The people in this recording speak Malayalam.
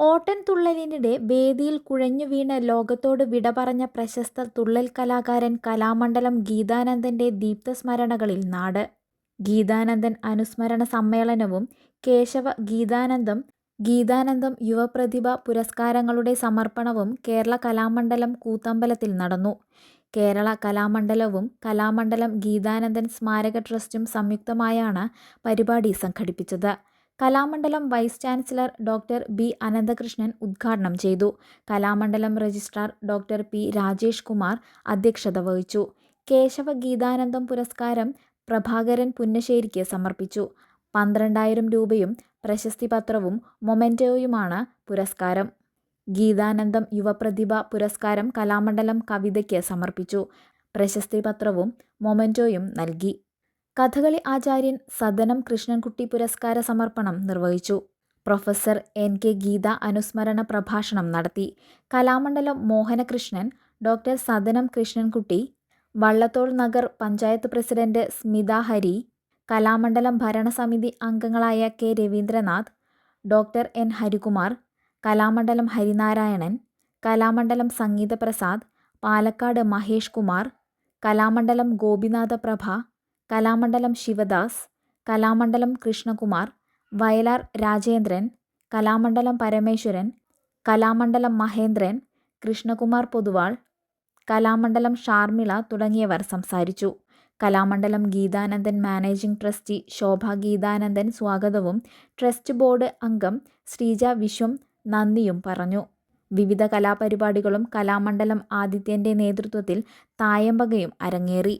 ഓട്ടൻ തുള്ളലിനിടെ വേദിയിൽ കുഴഞ്ഞു വീണ് ലോകത്തോട് വിട പറഞ്ഞ പ്രശസ്ത തുള്ളൽ കലാകാരൻ കലാമണ്ഡലം ഗീതാനന്ദന്റെ ദീപ്തസ്മരണകളിൽ നാട്. ഗീതാനന്ദൻ അനുസ്മരണ സമ്മേളനവും കേശവ ഗീതാനന്ദം ഗീതാനന്ദം യുവപ്രതിഭ പുരസ്കാരങ്ങളുടെ സമർപ്പണവും കേരള കലാമണ്ഡലം കൂത്തമ്പലത്തിൽ നടന്നു. കേരള കലാമണ്ഡലവും കലാമണ്ഡലം ഗീതാനന്ദൻ സ്മാരക ട്രസ്റ്റും സംയുക്തമായാണ് പരിപാടി സംഘടിപ്പിച്ചത്. Kalamandalam vice chancellor doctor B. Ananthakrishnan ഉദ്ഘാടനം ചെയ്തു. Kalamandalam registrar doctor P. Rajesh Kumar അധ്യക്ഷത വഹിച്ചു. കേശവ ഗീതാനന്ദം പുരസ്കാരം പ്രഭാകരൻ പുന്നശ്ശേരിക്ക് സമർപ്പിച്ചു. പന്ത്രണ്ടായിരം രൂപയും പ്രശസ്തി പത്രവും മൊമെന്റോയുമാണ് പുരസ്കാരം. ഗീതാനന്ദം യുവപ്രതിഭ പുരസ്കാരം കലാമണ്ഡലം കവിതയ്ക്ക് സമർപ്പിച്ചു. പ്രശസ്തി പത്രവും മൊമെന്റോയും നൽകി. കഥകളി ആചാര്യൻ സദനം കൃഷ്ണൻകുട്ടി പുരസ്കാര സമർപ്പണം നിർവഹിച്ചു. Professor N. കെ. ഗീത അനുസ്മരണ പ്രഭാഷണം നടത്തി. കലാമണ്ഡലം മോഹനകൃഷ്ണൻ, ഡോക്ടർ സദനം കൃഷ്ണൻകുട്ടി, വള്ളത്തോൾ നഗർ പഞ്ചായത്ത് പ്രസിഡന്റ് സ്മിത ഹരി, കലാമണ്ഡലം ഭരണസമിതി അംഗങ്ങളായ K. Raveendranath, doctor N. Harikumar, Kalamandalam Harinarayanan, Kalamandalam Sangeethaprasad, Palakkad Mahesh Kumar, Kalamandalam Gopinathaprabha, Kalamandalam Sivadas, Kalamandalam Krishnakumar, Vayalar Rajendran, Kalamandalam Parameswaran, Kalamandalam Mahendran, Krishnakumar Poduval, Kalamandalam Sharmila തുടങ്ങിയവർ സംസാരിച്ചു. കലാമണ്ഡലം ഗീതാനന്ദൻ മാനേജിംഗ് ട്രസ്റ്റി ശോഭ ഗീതാനന്ദൻ സ്വാഗതവും ട്രസ്റ്റ് ബോർഡ് അംഗം ശ്രീജ വിശ്വം നന്ദിയും പറഞ്ഞു. വിവിധ കലാപരിപാടികളും കലാമണ്ഡലം ആദിത്യന്റെ നേതൃത്വത്തിൽ തായമ്പകയും അരങ്ങേറി.